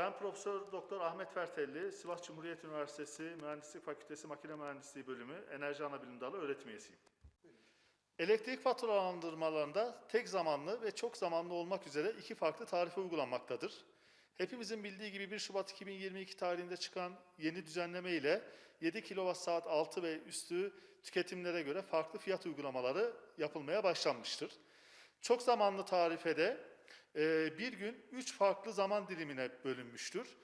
Ben Profesör Doktor Ahmet Fertelli, Sivas Cumhuriyet Üniversitesi Mühendislik Fakültesi Makine Mühendisliği Bölümü Enerji Anabilim Dalı öğretim üyesiyim. Elektrik faturalandırmalarında tek zamanlı ve çok zamanlı olmak üzere iki farklı tarife uygulanmaktadır. Hepimizin bildiği gibi 1 Şubat 2022 tarihinde çıkan yeni düzenleme ile 7 kWh altı ve üstü tüketimlere göre farklı fiyat uygulamaları yapılmaya başlanmıştır. Çok zamanlı tarifede bir gün 3 farklı zaman dilimine bölünmüştür.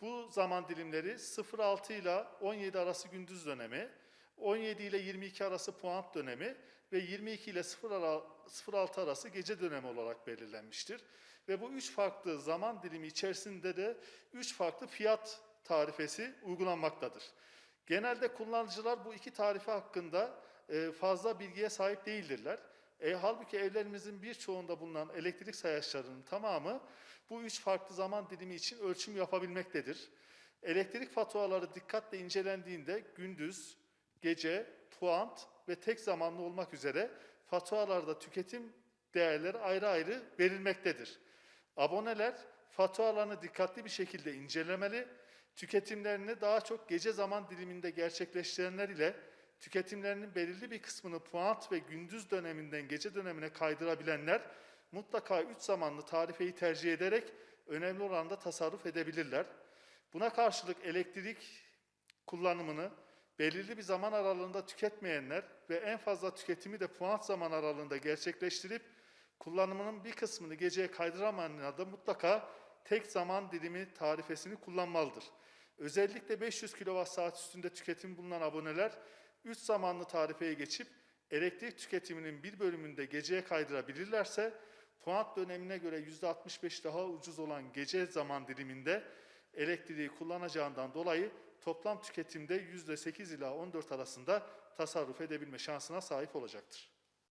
Bu zaman dilimleri 06 ile 17 arası gündüz dönemi, 17 ile 22 arası puant dönemi ve 22 ile 0 ara- 06 arası gece dönemi olarak belirlenmiştir. Ve bu üç farklı zaman dilimi içerisinde de üç farklı fiyat tarifesi uygulanmaktadır. Genelde kullanıcılar bu iki tarife hakkında e, fazla bilgiye sahip değildirler. E, halbuki evlerimizin birçoğunda bulunan elektrik sayaçlarının tamamı bu üç farklı zaman dilimi için ölçüm yapabilmektedir. Elektrik faturaları dikkatle incelendiğinde gündüz, gece, puant ve tek zamanlı olmak üzere faturalarda tüketim değerleri ayrı ayrı verilmektedir. Aboneler faturalarını dikkatli bir şekilde incelemeli, tüketimlerini daha çok gece zaman diliminde gerçekleştirenler ile tüketimlerinin belirli bir kısmını puant ve gündüz döneminden gece dönemine kaydırabilenler mutlaka 3 zamanlı tarifeyi tercih ederek önemli oranda tasarruf edebilirler. Buna karşılık elektrik kullanımını belirli bir zaman aralığında tüketmeyenler ve en fazla tüketimi de puant zaman aralığında gerçekleştirip kullanımının bir kısmını geceye kaydıramayanlar da mutlaka tek zaman dilimi tarifesini kullanmalıdır. Özellikle 500 kWh üstünde tüketim bulunan aboneler 3 zamanlı tarifeye geçip elektrik tüketiminin bir bölümünde geceye kaydırabilirlerse puant dönemine göre %65 daha ucuz olan gece zaman diliminde elektriği kullanacağından dolayı toplam tüketimde %8 ila 14 arasında tasarruf edebilme şansına sahip olacaktır.